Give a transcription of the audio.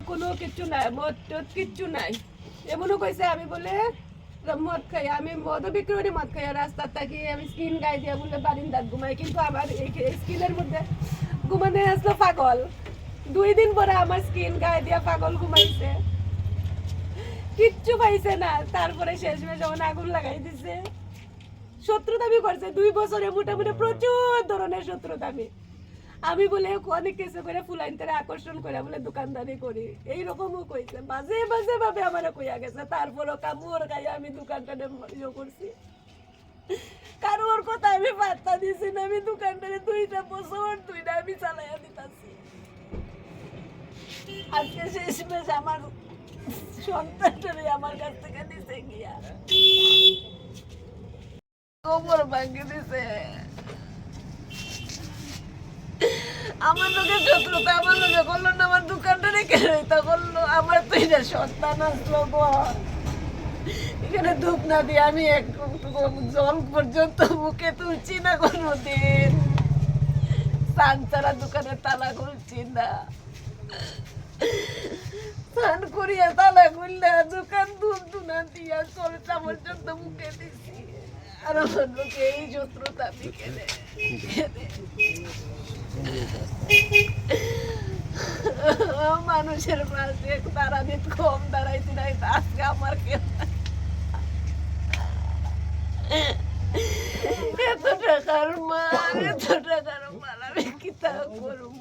কোনো কিচ্ছু নাই, মদ টদ কিচ্ছু নাই। এমনও কইছে, আমি বলে মদ খাই, আমি মদ বিক্রি করি, মদ খাই রাস্তার থাকি আমি স্কিন গাই দিয়ে বলে বারিন্দার ঘুমাই। কিন্তু আমার এই স্কিনের মধ্যে ঘুমানে আসলো পাগল। দুই দিন পরে আমার স্কিন গায়ে দিয়ে পাগল ঘুমাইছে। কিচ্ছু পাইছে না। তারপরে শেষমেশ যখন আগুন লাগাই দিছে, শত্রুতামি করছে। দুই বছরে মোটামুটি প্রচুর ধরনের শত্রুতামি। আমি বলে অনেক কিছু করে ফুলাইন করে আকর্ষণ করে বলে দোকানদারি করি। এইরকমও কইছে। মাঝে মাঝে ভাবে আমার কইয়া গেছে, তারপরও কামড় গাই আমি দোকানটা ইয়ে করছি। কারোর কথা আমি বার্তা দিছি না। আমি দোকানটারে দুইটা বছর দুইটা আমি চালাইয়া দিতাছি আজকে শেষমেশ আমার সন্তানটারে আমার কাছ থেকে দিছে গিয়া। গোবর ভাঙ্গে দিছে। আমার লোকে শত্রুতা, আমার লোকে করল না, আমার দোকানটা রেখে রইতা করল আমার তো এটা সন্তান আসলো গো। এখানে ধূপ না দিয়ে আমি এক জল পর্যন্ত মুখে তুলছি না কোনো দিন ছাড়া দোকানে তালা খুলছি না। দোকান ধূপ ধুনা দিয়া চলটা পর্যন্ত মুখে দিছি আর আমার লোকে এই কেনে কেনে মানুষের পাশে দিন কম দাঁড়াইছি নাই আজকে আমার কেউ এত টাকার মাল এত টাকার মাল আমি কি তা করব